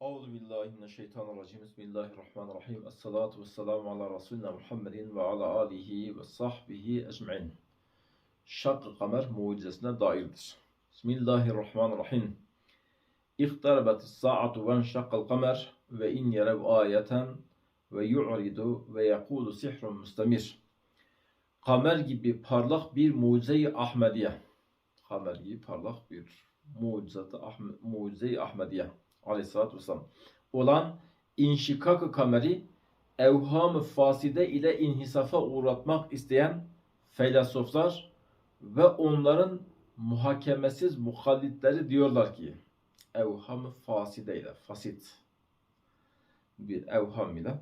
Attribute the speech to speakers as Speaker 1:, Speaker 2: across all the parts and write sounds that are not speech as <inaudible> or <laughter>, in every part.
Speaker 1: Euzu billahi mineşşeytanirracim. Bismillahirrahmanirrahim. Esselatu vesselamu ala Resulina Muhammedin ve ala alihi ve sahbihi ecmaîn. Şak-ı kamer mucizesine dairdir. Bismillahirrahmanirrahim. İktarabetis saatu ve enşakkal kamer ve in yerev ayeten ve yu'ridu ve yekulu sihrun müstemir. Kamer gibi parlak bir mucize-i Ahmediye. Kamer gibi parlak bir mucize-i Ahme, mucize Ahmediye aleyhissalatü vesselam olan inşikak-ı kameri evham-ı faside ile inhisafa uğratmak isteyen felasoflar ve onların muhakemesiz muhallitleri diyorlar ki evham-ı faside ile fasit bir evham ile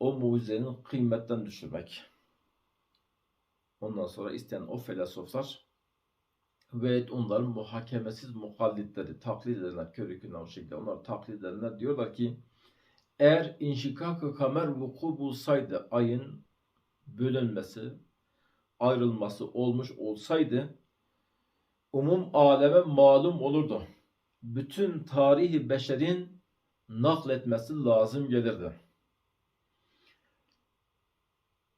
Speaker 1: o mucizenin kıymetten düşürmek. Ondan sonra isteyen o felasoflar ve onların muhakemesiz muhallitleri, taklit edenler, körü kürüne o şekilde onları taklit edenler diyorlar ki eğer inşikak-ı kamer vuku bulsaydı ayın bölünmesi, ayrılması olmuş olsaydı umum aleme malum olurdu. Bütün tarihi beşerin nakletmesi lazım gelirdi.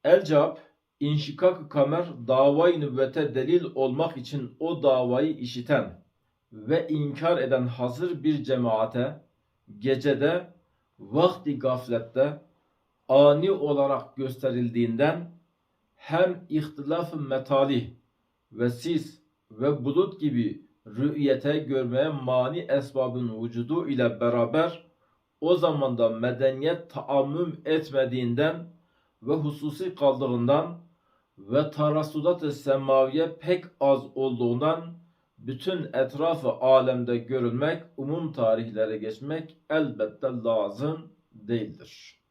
Speaker 1: El cevap İnşikak kamer davayı nübüvvete delil olmak için o davayı işiten ve inkar eden hazır bir cemaate gecede vakti gaflette ani olarak gösterildiğinden hem ihtilaf-ı metali ve sis ve bulut gibi rü'yete görmeye mani esbabın vücudu ile beraber o zamanda medeniyet taammüm etmediğinden ve hususi kaldığından ve tarasudat-ı semaviye pek az olduğundan bütün etrafı alemde görülmek, umum tarihlere geçmek elbette lazım değildir.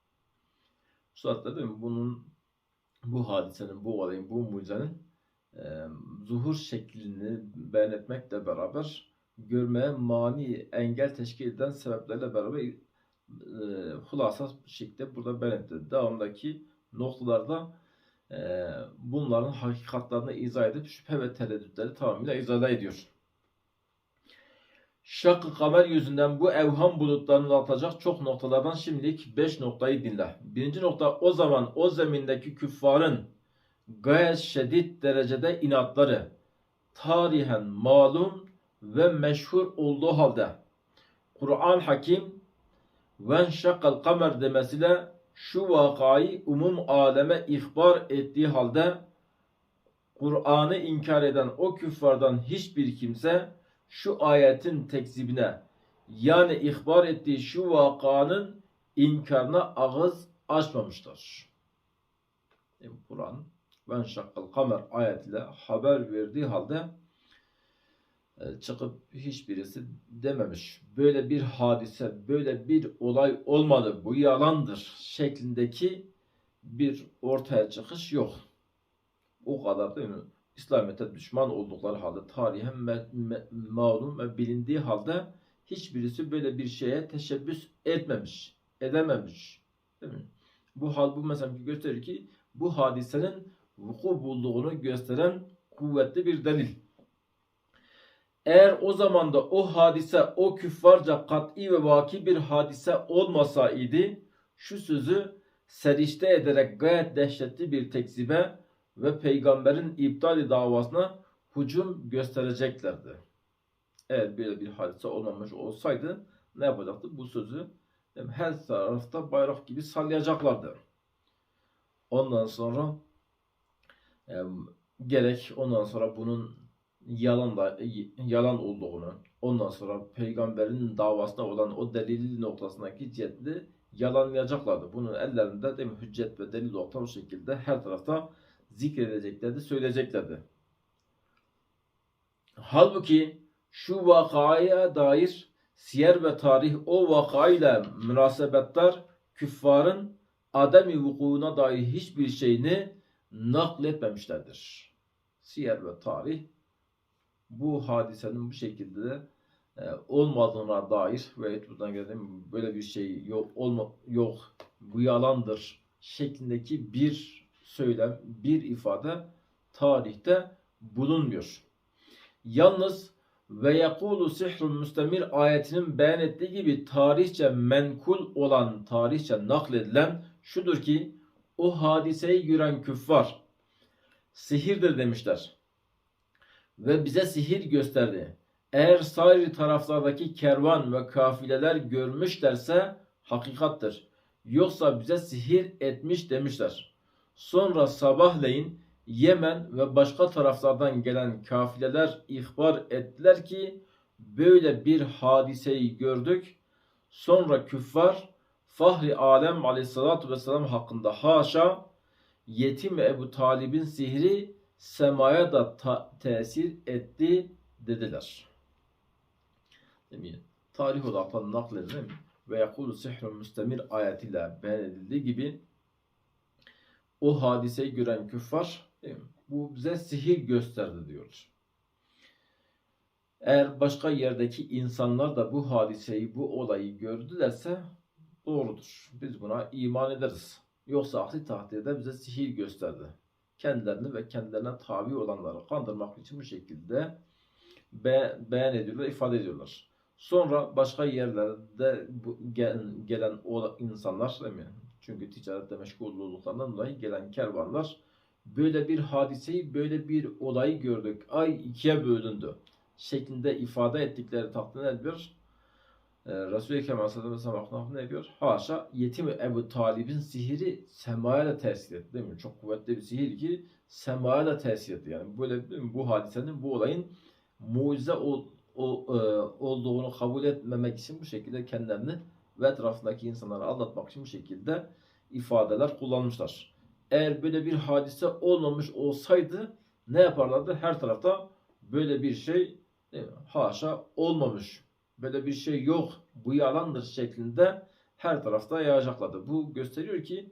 Speaker 1: Üstad değil mi? Bunun, bu hadisenin, bu olayın, bu mucizenin e, zuhur şeklini beyan etmekle beraber görmeye mani, engel teşkil eden sebeplerle beraber e, hulasa şekilde burada beyan etti. Devamdaki noktalarda bunların hakikatlarını izah edip şüphe ve tereddütleri tamamıyla izah ediyor. Şak-ı kamer yüzünden bu evham bulutlarını atacak çok noktalardan şimdilik 5 noktayı dinle. Birinci nokta o zaman o zemindeki küffarın gayet şiddet derecede inatları tarihen malum ve meşhur olduğu halde Kur'an hakim ve şakal kamer demesiyle şu vakayı umum aleme ihbar ettiği halde Kur'an'ı inkar eden o küffardan hiçbir kimse şu ayetin tekzibine yani ihbar ettiği şu vakanın inkarına ağız açmamıştır. Yani Kur'an ve şakkal kamer ayetiyle haber verdiği halde e, çıkıp hiçbirisi dememiş. Böyle bir hadise, böyle bir olay olmadı, bu yalandır şeklindeki bir ortaya çıkış yok. O kadar değil mi? İslamiyet'e düşman oldukları halde, tarihen malum ve bilindiği halde hiçbirisi böyle bir şeye teşebbüs etmemiş, edememiş. Değil mi? Bu hal bu mesela gösterir ki bu hadisenin vuku bulduğunu gösteren kuvvetli bir delil. Eğer o zaman da o hadise o küffarca kat'i ve vaki bir hadise olmasaydı şu sözü serişte ederek gayet dehşetli bir tekzibe ve peygamberin iptali davasına hücum göstereceklerdi. Eğer böyle bir hadise olmamış olsaydı ne yapacaktı? Bu sözü her tarafta bayrak gibi sallayacaklardı. Ondan sonra gerek ondan sonra bunun yalan da yalan olduğunu, ondan sonra peygamberin davasına olan o delil noktasındaki cihetli yalanlayacaklardı. Bunun ellerinde değil mi, hüccet ve delil nokta o şekilde her tarafta zikredeceklerdi, söyleyeceklerdi. Halbuki şu vakaya dair siyer ve tarih o vakayla münasebetler küffarın ademi vukuuna dair hiçbir şeyini nakletmemişlerdir. Siyer ve tarih bu hadisenin bu şekilde e, olmadığına dair ve buradan geldim böyle bir şey yok olma, yok bu yalandır şeklindeki bir söylem, bir ifade tarihte bulunmuyor. Yalnız ve yakulu sihrun müstemir ayetinin beyan ettiği gibi tarihçe menkul olan, tarihçe nakledilen şudur ki o hadiseyi gören küffar sihirdir demişler. Ve bize sihir gösterdi. Eğer sair taraflardaki kervan ve kafileler görmüşlerse hakikattir. Yoksa bize sihir etmiş demişler. Sonra sabahleyin Yemen ve başka taraflardan gelen kafileler ihbar ettiler ki böyle bir hadiseyi gördük. Sonra küffar Fahri Alem aleyhissalatu vesselam hakkında haşa yetim Ebu Talib'in sihri semaya da ta- tesir etti dediler. Demeyin. Tarih odaklı nakledilir ve yakulu sihrun müstemir ayetiyle beyan edildiği gibi o hadiseyi gören küffar bu bize sihir gösterdi diyor. Eğer başka yerdeki insanlar da bu hadiseyi, bu olayı gördülerse doğrudur. Biz buna iman ederiz. Yoksa aksi takdirde bize sihir gösterdi. Kendilerini ve kendilerine tabi olanları kandırmak için bu şekilde be beyan ediyorlar, ifade ediyorlar. Sonra başka yerlerde bu gelen, gelen o insanlar değil mi? Çünkü ticarette meşgul olduklarından dolayı gelen kervanlar böyle bir hadiseyi, böyle bir olayı gördük. Ay ikiye bölündü şeklinde ifade ettikleri takdirde ediyor. Ee, Resul-i Ekrem Aleyhisselam hakkında ne yapıyor? Haşa yetim Ebu Talib'in sihiri semaya da tesir etti değil mi? Çok kuvvetli bir sihir ki semaya da tesir etti. Yani böyle bu hadisenin, bu olayın mucize ol, o, e, olduğunu kabul etmemek için bu şekilde kendilerini ve etrafındaki insanları aldatmak için bu şekilde ifadeler kullanmışlar. Eğer böyle bir hadise olmamış olsaydı ne yaparlardı? Her tarafta böyle bir şey haşa olmamış. Böyle bir şey yok. Bu yalandır şeklinde her tarafta yayacaklardı. Bu gösteriyor ki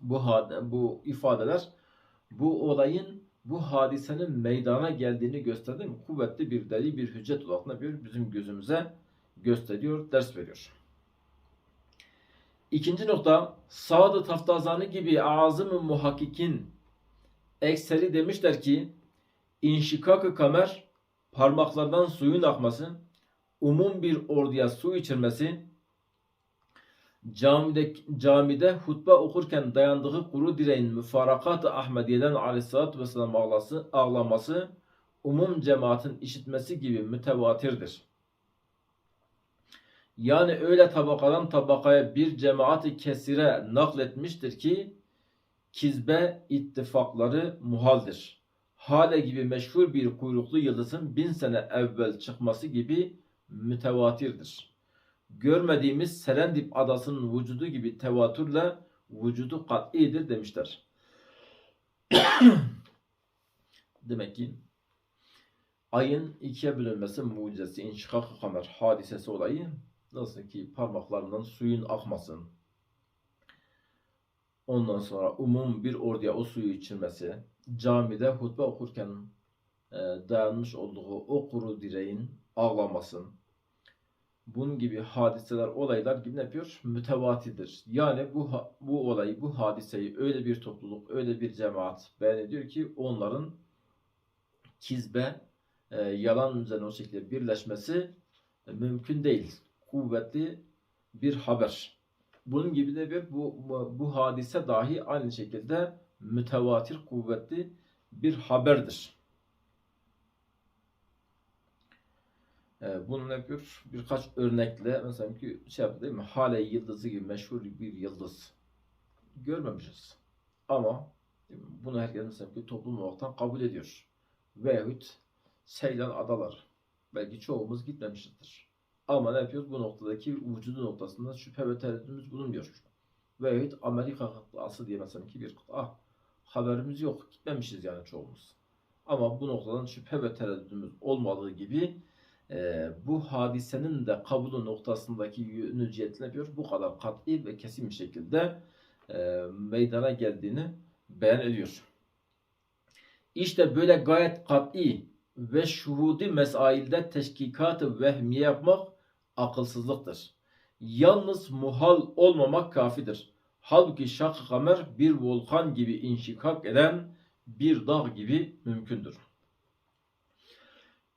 Speaker 1: bu bu ifadeler bu olayın bu hadisenin meydana geldiğini gösterdi mi? Kuvvetli bir delil, bir hüccet olarak ne yapıyor? Bizim gözümüze gösteriyor, ders veriyor. İkinci nokta, Saad-ı Taftazani gibi azım-ı muhakkikin ekseri demişler ki, inşikak-ı kamer, parmaklardan suyun akması, umum bir orduya su içirmesi, camide, camide hutbe okurken dayandığı kuru direğin müfarakat-ı Ahmediye'den aleyhissalatü vesselam ağlası, ağlaması, umum cemaatin işitmesi gibi mütevatirdir. Yani öyle tabakadan tabakaya bir cemaati kesire nakletmiştir ki kizbe ittifakları muhaldir. Hale gibi meşhur bir kuyruklu yıldızın bin sene evvel çıkması gibi mütevatirdir. Görmediğimiz Serendip adasının vücudu gibi tevatürle vücudu kat'idir demişler. <coughs> Demek ki ayın ikiye bölünmesi mucizesi, inşikak kamer hadisesi olayı nasıl ki parmaklarından suyun akmasın. Ondan sonra umum bir orduya o suyu içirmesi, camide hutbe okurken e, dayanmış olduğu o kuru direğin ağlamasın. Bunun gibi hadiseler, olaylar gibi ne yapıyor? Mütevatidir. Yani bu bu olayı, bu hadiseyi öyle bir topluluk, öyle bir cemaat beyan ediyor ki onların kizbe, e, yalan üzerine o şekilde birleşmesi e, mümkün değil. Kuvvetli bir haber. Bunun gibi de bir bu, bu, bu hadise dahi aynı şekilde mütevatir, kuvvetli bir haberdir. Ee, bunu ne yapıyor? Birkaç örnekle mesela ki şey yapıyor değil mi? Hale yıldızı gibi meşhur bir yıldız görmemişiz. Ama bunu herkes mesela ki toplum olarak kabul ediyor. Veyahut Seylan adalar. Belki çoğumuz gitmemişizdir. Ama ne yapıyoruz? Bu noktadaki vücudu noktasında şüphe ve tereddütümüz bulunmuyor. Veyahut Amerika kıtası diye mesela ki bir kıta. Haberimiz yok. Gitmemişiz yani çoğumuz. Ama bu noktadan şüphe ve tereddütümüz olmadığı gibi e, bu hadisenin de kabulü noktasındaki yönü cihetine yapıyor. Bu kadar kat'i ve kesin bir şekilde e, meydana geldiğini beyan ediyor. İşte böyle gayet kat'i ve şuhudi mesailde teşkikat-ı vehmiye yapmak akılsızlıktır. Yalnız muhal olmamak kafidir. Halbuki şak kamer bir volkan gibi inşikak eden bir dağ gibi mümkündür.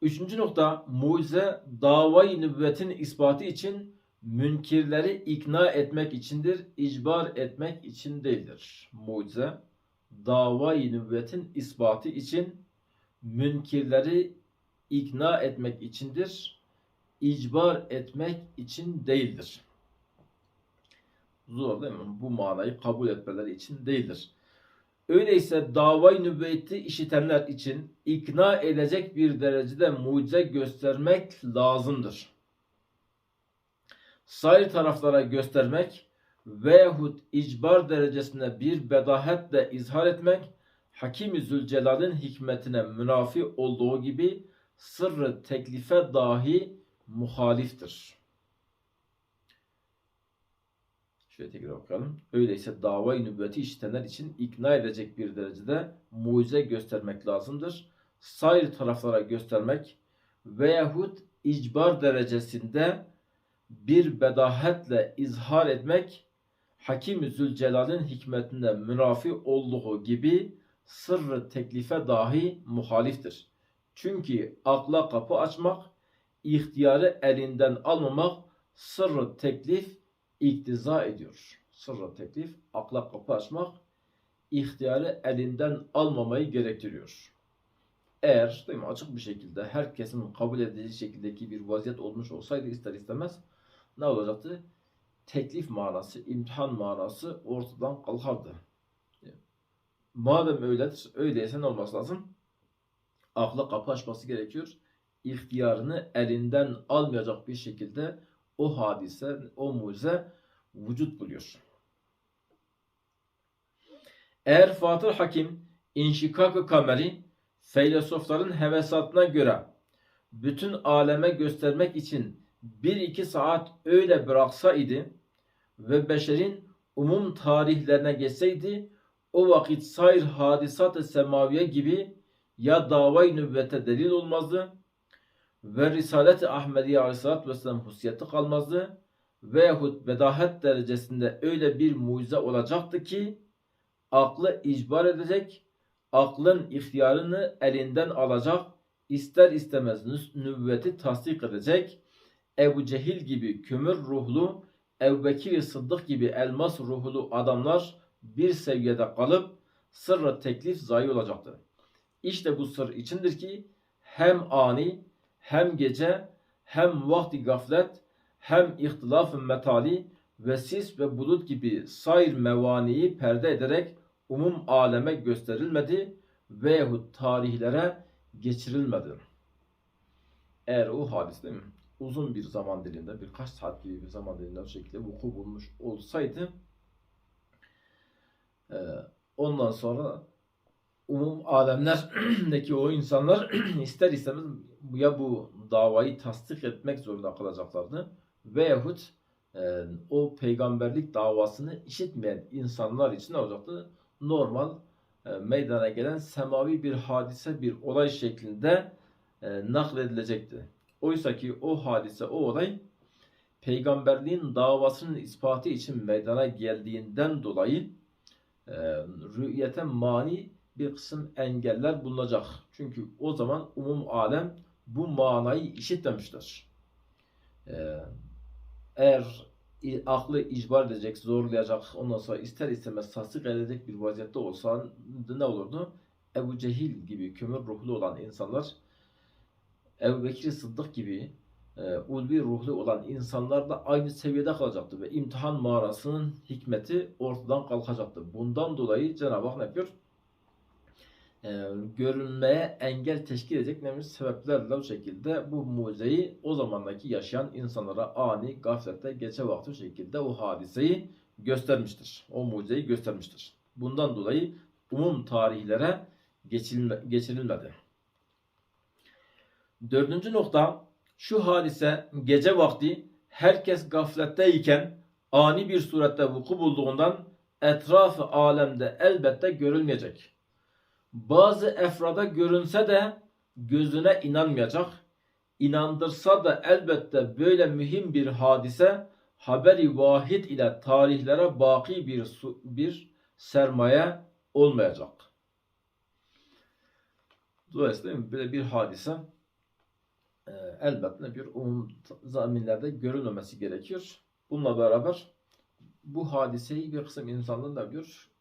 Speaker 1: Üçüncü nokta mucize davayı nübüvvetin ispatı için münkirleri ikna etmek içindir, icbar etmek için değildir. Mucize davayı nübüvvetin ispatı için münkirleri ikna etmek içindir, icbar etmek için değildir. Zor değil mi? Bu manayı kabul etmeleri için değildir. Öyleyse davayı nübüvveti işitenler için ikna edecek bir derecede mucize göstermek lazımdır. Sair taraflara göstermek veyahut icbar derecesinde bir bedahetle izhar etmek Hakim-i Zülcelal'in hikmetine münafi olduğu gibi sırrı teklife dahi muhaliftir. Şöyle tekrar bakalım. Öyleyse davayı nübüvveti işitenler için ikna edecek bir derecede mucize göstermek lazımdır. Sair taraflara göstermek veyahut icbar derecesinde bir bedahetle izhar etmek Hakim-i Zülcelal'in hikmetinde münafi olduğu gibi sırrı teklife dahi muhaliftir. Çünkü akla kapı açmak, ihtiyarı elinden almamak sırrı teklif iktiza ediyor. Sırrı teklif akla kapı açmak, ihtiyarı elinden almamayı gerektiriyor. Eğer değil mi, açık bir şekilde herkesin kabul edeceği şekildeki bir vaziyet olmuş olsaydı ister istemez ne olacaktı? Teklif manası, imtihan manası ortadan kalkardı. Madem öyledir, öyleyse ne olması lazım? Akla kapı açması gerekiyor. İhtiyarını elinden almayacak bir şekilde o hadise, o mucize vücut buluyor. Eğer Fatır Hakim inşikak-ı kameri filozofların hevesatına göre bütün aleme göstermek için bir iki saat öyle bıraksaydı ve beşerin umum tarihlerine geçseydi o vakit sair hadisat-ı semaviye gibi ya davayı nübvete delil olmazdı ve Risalet-i Ahmediye Aleyhisselatü Vesselam husiyeti kalmazdı veyahut bedahet derecesinde öyle bir mucize olacaktı ki aklı icbar edecek, aklın ihtiyarını elinden alacak, ister istemez nübüvveti tasdik edecek, Ebu Cehil gibi kömür ruhlu, Ebu Bekir Sıddık gibi elmas ruhlu adamlar bir seviyede kalıp sırrı teklif zayi olacaktı. İşte bu sır içindir ki hem ani hem gece hem vakti gaflet hem ihtilaf metali ve sis ve bulut gibi sair mevaniyi perde ederek umum aleme gösterilmedi veyahut tarihlere geçirilmedi. Eğer o hadis değil mi? Uzun bir zaman dilinde, birkaç saat gibi bir zaman dilinde bu şekilde vuku bulmuş olsaydı ondan sonra umum alemlerdeki <clears throat> o insanlar <clears throat> ister istemez ya bu davayı tasdik etmek zorunda kalacaklardı veyahut e, o peygamberlik davasını işitmeyen insanlar için ne olacaktı? Normal e, meydana gelen semavi bir hadise, bir olay şeklinde e, nakledilecekti. Oysa ki o hadise, o olay peygamberliğin davasının ispatı için meydana geldiğinden dolayı e, rü'yete mani bir kısım engeller bulunacak. Çünkü o zaman umum alem bu manayı işitmemiştir. Ee, eğer aklı icbar edecek, zorlayacak, ondan sonra ister istemez tasdik edecek bir vaziyette olsa ne olurdu? Ebu Cehil gibi kömür ruhlu olan insanlar, Ebu Bekir Sıddık gibi e, ulvi ruhlu olan insanlar da aynı seviyede kalacaktı ve imtihan mağarasının hikmeti ortadan kalkacaktı. Bundan dolayı Cenab-ı Hak ne yapıyor? E, görünmeye engel teşkil edecek nemli sebeplerle bu şekilde bu mucizeyi o zamandaki yaşayan insanlara ani gaflette geçe vakti şekilde o hadiseyi göstermiştir. O mucizeyi göstermiştir. Bundan dolayı umum tarihlere geçilme, geçirilmedi. Dördüncü nokta şu hadise gece vakti herkes gafletteyken ani bir surette vuku bulduğundan etrafı alemde elbette görülmeyecek bazı efrada görünse de gözüne inanmayacak. İnandırsa da elbette böyle mühim bir hadise haberi vahid ile tarihlere baki bir bir sermaye olmayacak. Dolayısıyla böyle bir hadise e, elbette bir umum zaminlerde görülmemesi gerekiyor. Bununla beraber bu hadiseyi bir kısım insanlar da yapıyor,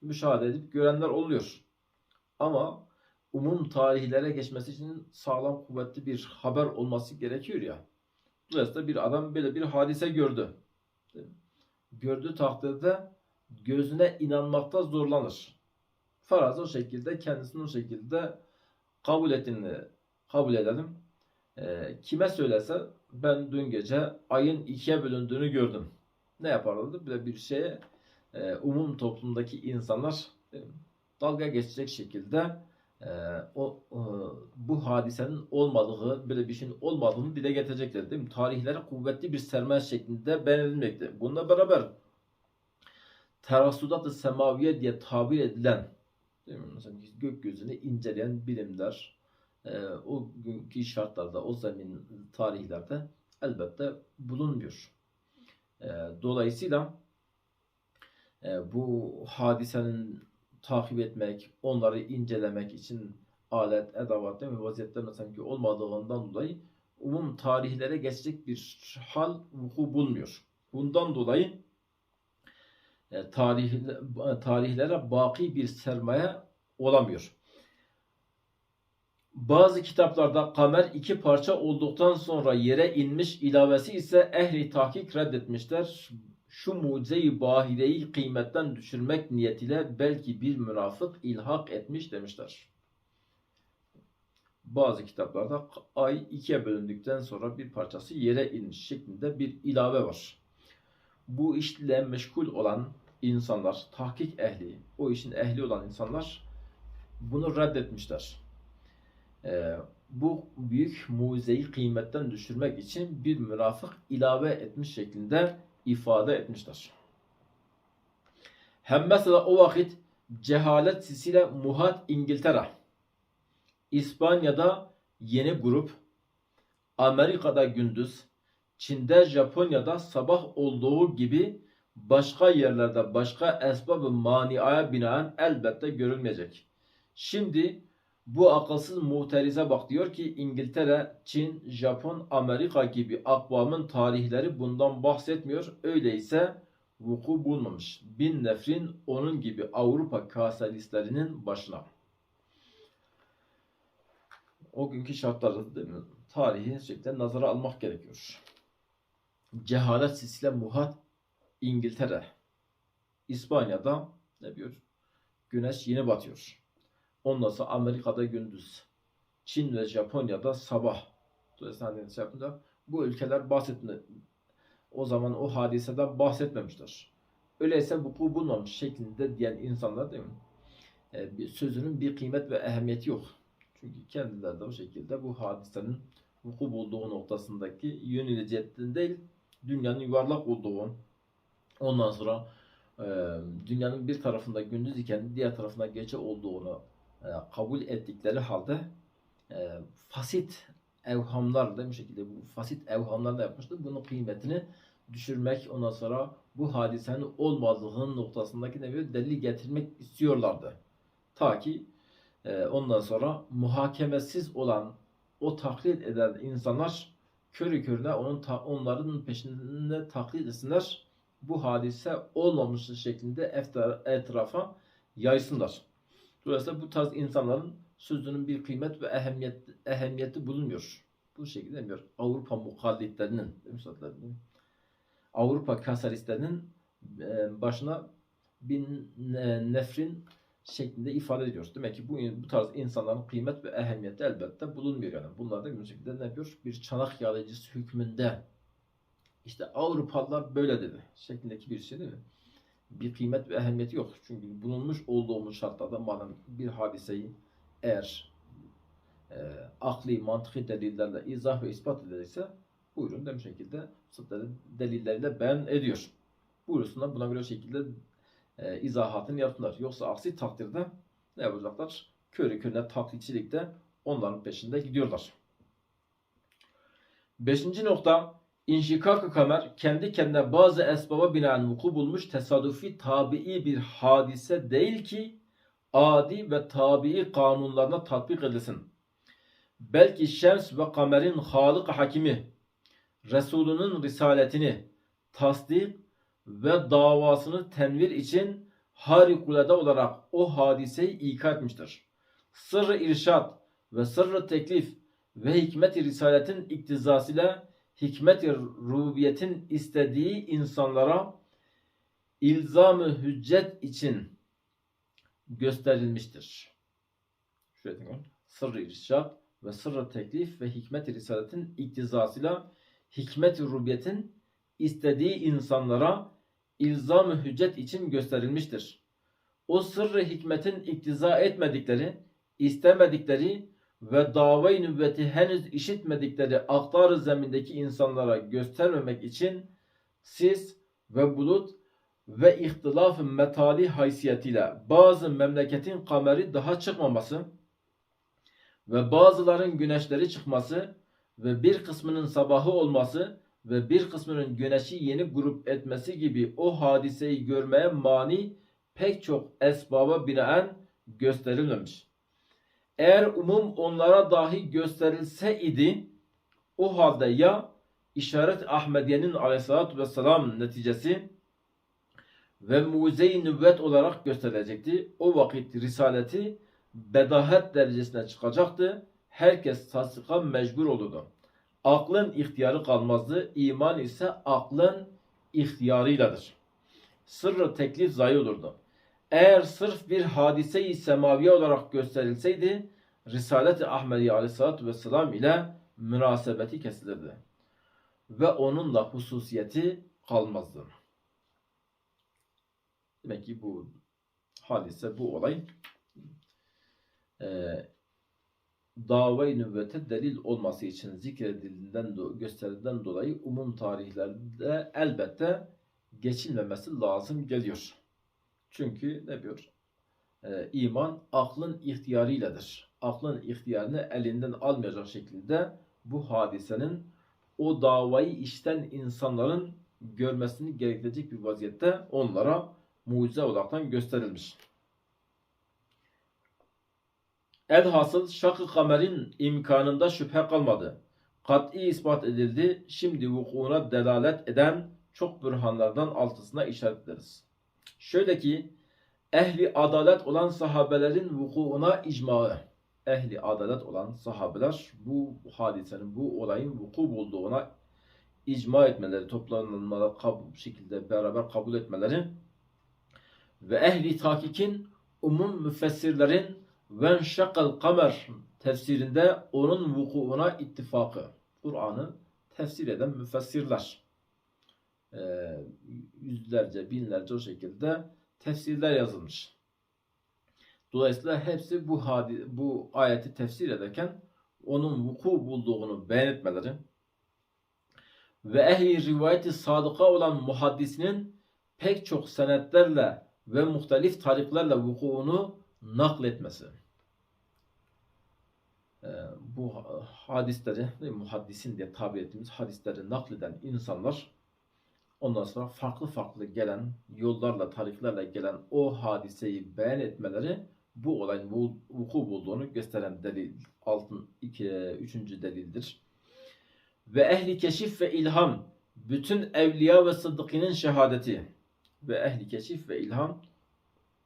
Speaker 1: müşahede edip görenler oluyor. Ama umum tarihlere geçmesi için sağlam kuvvetli bir haber olması gerekiyor ya. Dolayısıyla bir adam böyle bir hadise gördü. Gördüğü takdirde gözüne inanmakta zorlanır. Faraz o şekilde kendisini o şekilde kabul ettiğini kabul edelim. Ee, kime söylese ben dün gece ayın ikiye bölündüğünü gördüm. Ne yaparlardı? Böyle bir şeye e, umum toplumdaki insanlar e, dalga geçecek şekilde e, o e, bu hadisenin olmadığı, böyle bir şeyin olmadığını dile getirecekler değil mi? Tarihlere kuvvetli bir sermaye şeklinde beğenilmekte. Bununla beraber terasudat-ı semaviye diye tabir edilen değil mi? Mesela gökyüzünü inceleyen bilimler e, o günkü şartlarda, o zemin tarihlerde elbette bulunmuyor. E, dolayısıyla e, bu hadisenin takip etmek, onları incelemek için alet, edavat değil mi? Vaziyetlerinde sanki olmadığından dolayı umum tarihlere geçecek bir hal vuku bulmuyor. Bundan dolayı e, tarih, tarihlere baki bir sermaye olamıyor. Bazı kitaplarda kamer iki parça olduktan sonra yere inmiş ilavesi ise ehli tahkik reddetmişler. Şu mucize-i bahireyi kıymetten düşürmek niyetiyle belki bir münafık ilhak etmiş demişler. Bazı kitaplarda ay ikiye bölündükten sonra bir parçası yere inmiş şeklinde bir ilave var. Bu işle meşgul olan insanlar, tahkik ehli, o işin ehli olan insanlar bunu reddetmişler. Ee, bu büyük mucizeyi kıymetten düşürmek için bir münafık ilave etmiş şeklinde ifade etmişler. Hem mesela o vakit cehalet sisiyle Muhat İngiltere, İspanya'da yeni grup, Amerika'da gündüz, Çin'de Japonya'da sabah olduğu gibi başka yerlerde başka esbab-ı maniaya binaen elbette görülmeyecek. Şimdi bu akılsız muhterize bak diyor ki İngiltere, Çin, Japon, Amerika gibi akvamın tarihleri bundan bahsetmiyor. Öyleyse vuku bulmamış. Bin nefrin onun gibi Avrupa kasalistlerinin başına. O günkü şartlarda mi? tarihi şekilde nazara almak gerekiyor. Cehalet sisle muhat İngiltere, İspanya'da ne diyor? Güneş yeni batıyor. Ondan sonra Amerika'da gündüz. Çin ve Japonya'da sabah. Dolayısıyla hani şey bu ülkeler bahsetme o zaman o hadiseden bahsetmemişler. Öyleyse vuku bulmamış şeklinde diyen insanlar değil mi? E, bir, sözünün bir kıymet ve ehemmiyeti yok. Çünkü kendileri de o şekilde bu hadisenin vuku bulduğu noktasındaki yönüyle cihetten değil, dünyanın yuvarlak olduğu, ondan sonra e, dünyanın bir tarafında gündüz iken diğer tarafında gece olduğunu kabul ettikleri halde e, fasit evhamlarla bir şekilde bu fasit evhamlarla yapmıştı. Bunun kıymetini düşürmek ondan sonra bu hadisenin olmadığının noktasındaki ne bir delil getirmek istiyorlardı. Ta ki e, ondan sonra muhakemesiz olan o taklit eden insanlar körü körüne onun ta, onların peşinde taklit etsinler. Bu hadise olmamış şeklinde etrafa yaysınlar. Dolayısıyla bu tarz insanların sözünün bir kıymet ve ehemmiyet, ehemmiyeti bulunmuyor. Bu şekilde demiyor. Avrupa mukallitlerinin, Avrupa kasalistlerinin e, başına bin e, nefrin şeklinde ifade ediyoruz. Demek ki bu, bu tarz insanların kıymet ve ehemmiyeti elbette bulunmuyor yani. Bunlar da bir şekilde ne yapıyor? Bir çanak yalayıcısı hükmünde işte Avrupalılar böyle dedi şeklindeki bir şey değil mi? Bir kıymet ve ehemmiyeti yok. Çünkü bulunmuş olduğumuz şartlarda madem bir hadiseyi eğer e, akli, mantıki delillerle izah ve ispat edilirse buyurun demiş şekilde sıdları delilleriyle beyan ediyor. Buyursunlar buna göre şekilde e, izahatını yaptılar. Yoksa aksi takdirde ne yapacaklar? Körü körüne taklitçilikte onların peşinde gidiyorlar. Beşinci nokta İnşikak-ı kamer kendi kendine bazı esbaba binaen vuku bulmuş tesadüfi tabii bir hadise değil ki adi ve tabii kanunlarına tatbik edilsin. belki şems ve kamerin halık hakimi, Resulünün risaletini tasdik ve davasını tenvir için harikulade olarak o hadiseyi ikaz etmiştir. Sırrı irşad ve sırrı teklif ve hikmet-i risaletin iktizasıyla hikmet-i rubiyetin istediği insanlara ilzam-ı hüccet için gösterilmiştir. Şöyle diyeyim. Sırrı irşad ve sırrı teklif ve hikmet-i risaletin iktizasıyla hikmet-i rubiyetin istediği insanlara ilzam-ı hüccet için gösterilmiştir. O sırrı hikmetin iktiza etmedikleri, istemedikleri ve nübveti henüz işitmedikleri aktar zemindeki insanlara göstermemek için siz ve bulut ve ihtilaf metali haysiyetiyle bazı memleketin kameri daha çıkmaması ve bazıların güneşleri çıkması ve bir kısmının sabahı olması ve bir kısmının güneşi yeni grup etmesi gibi o hadiseyi görmeye mani pek çok esbaba binaen gösterilmemiş. Eğer umum onlara dahi gösterilse idi o halde ya işaret Ahmediye'nin aleyhissalatü vesselam neticesi ve mucize-i nübüvvet olarak gösterilecekti. O vakit risaleti bedahet derecesine çıkacaktı. Herkes tasdika mecbur olurdu. Aklın ihtiyarı kalmazdı. İman ise aklın ihtiyarıyladır. Sırrı teklif zayi olurdu. Eğer sırf bir hadise-i semaviye olarak gösterilseydi, Risalet-i Ahmediye aleyhissalatü vesselam ile münasebeti kesilirdi. Ve onunla hususiyeti kalmazdı. Demek ki bu hadise, bu olay e, dava-i nübüvvete delil olması için zikredildiğinden gösterildiğinden dolayı umum tarihlerde elbette geçilmemesi lazım geliyor. Çünkü ne diyor? Ee, iman aklın ihtiyarıyladır. Aklın ihtiyarını elinden almayacak şekilde bu hadisenin o davayı işten insanların görmesini gerektirecek bir vaziyette onlara mucize olaraktan gösterilmiş. Elhasıl şak-ı kamerin imkanında şüphe kalmadı. Kat'i ispat edildi. Şimdi vukuuna delalet eden çok bürhanlardan altısına işaret ederiz. Şöyle ki ehli adalet olan sahabelerin vukuuna icmaı. Ehli adalet olan sahabeler bu hadisenin, bu olayın vuku bulduğuna icma etmeleri, toplanmaları, bu şekilde beraber kabul etmeleri ve ehli takikin umum müfessirlerin ve şakal kamer tefsirinde onun vukuuna ittifakı. Kur'an'ı tefsir eden müfessirler. Ee, yüzlerce, binlerce o şekilde tefsirler yazılmış. Dolayısıyla hepsi bu hadi, bu ayeti tefsir ederken onun vuku bulduğunu beyan etmeleri ve ehli rivayeti sadıka olan muhaddisinin pek çok senetlerle ve muhtelif tariklerle vukuunu nakletmesi. Ee, bu hadisleri, muhaddisin diye tabir ettiğimiz hadisleri nakleden insanlar ondan sonra farklı farklı gelen yollarla, tariflerle gelen o hadiseyi beyan etmeleri bu olayın vuku bulduğunu gösteren delil, altın iki, üçüncü delildir. Ve ehli keşif ve ilham, bütün evliya ve sıddıkinin şehadeti ve ehli keşif ve ilham,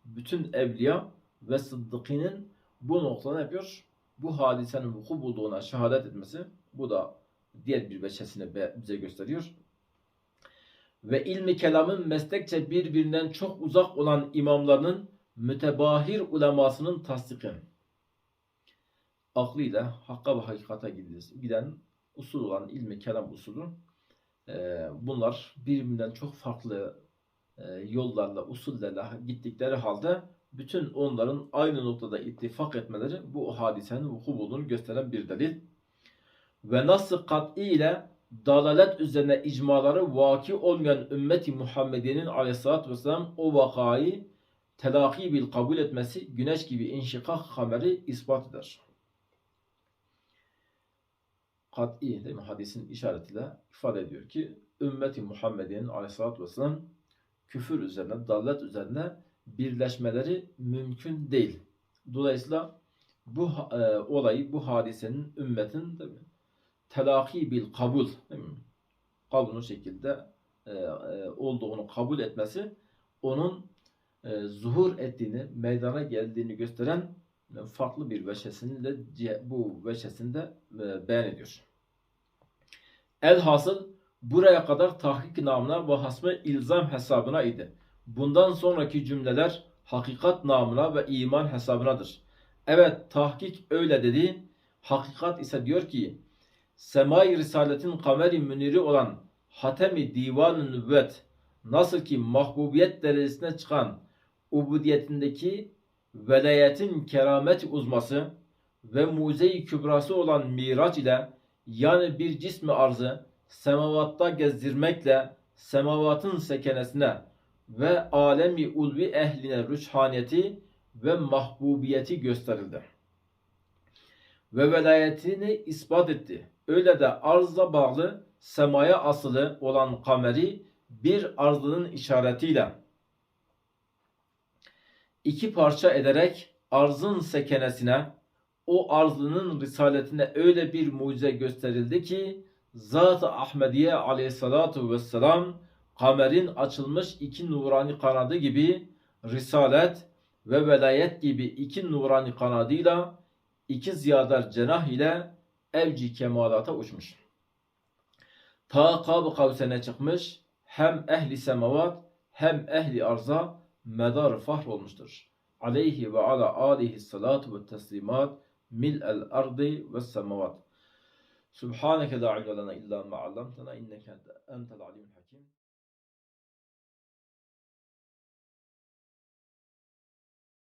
Speaker 1: bütün evliya ve sıddıkinin bu noktada yapıyor? Bu hadisenin vuku bulduğuna şehadet etmesi, bu da diğer bir veçesini bize gösteriyor ve ilmi kelamın meslekçe birbirinden çok uzak olan imamlarının mütebahir ulemasının tasdiki. Aklıyla hakka ve hakikate giden usul olan ilmi kelam usulü e, bunlar birbirinden çok farklı e, yollarla, usullerle gittikleri halde bütün onların aynı noktada ittifak etmeleri bu hadisenin vuku bulduğunu gösteren bir delil. Ve nasıl kat'i ile dalalet üzerine icmaları vaki olmayan ümmeti Muhammediye'nin aleyhissalatü vesselam o vakayı telaki bil kabul etmesi güneş gibi inşikak hameri ispat eder. Kat'i hadisin işaretiyle ifade ediyor ki ümmeti Muhammediye'nin aleyhissalatü vesselam küfür üzerine, dalalet üzerine birleşmeleri mümkün değil. Dolayısıyla bu e, olayı, bu hadisenin ümmetin mi? Telaki bil kabul değil mi? kabulun şekilde e, e, olduğunu kabul etmesi onun e, zuhur ettiğini, meydana geldiğini gösteren e, farklı bir veçesini de bu veçesinde e, beyan ediyor. Elhasıl buraya kadar tahkik namına ve hasme ilzam hesabına idi. Bundan sonraki cümleler hakikat namına ve iman hesabınadır. Evet tahkik öyle dedi. Hakikat ise diyor ki Semai Risaletin kameri müniri olan Hatemi Divan-ı Nübüvvet nasıl ki mahbubiyet derecesine çıkan ubudiyetindeki velayetin keramet uzması ve mucize-i kübrası olan miraç ile yani bir cismi arzı semavatta gezdirmekle semavatın sekenesine ve alemi ulvi ehline rüçhaniyeti ve mahbubiyeti gösterildi. Ve velayetini ispat etti. Öyle de arzla bağlı semaya asılı olan kameri bir arzının işaretiyle iki parça ederek arzın sekenesine o arzının risaletine öyle bir mucize gösterildi ki Zat-ı Ahmediye aleyhissalatu vesselam kamerin açılmış iki nurani kanadı gibi risalet ve velayet gibi iki nurani kanadıyla iki ziyadar cenah ile evci kemalata uçmuş. Ta kab kavsene çıkmış hem ehli semavat hem ehli arza medar fahr olmuştur. Aleyhi ve ala alihi salatu ve teslimat mil'el ardı ve semavat. Subhaneke la ilme illa ma allamtena inneke entel alimul hakim.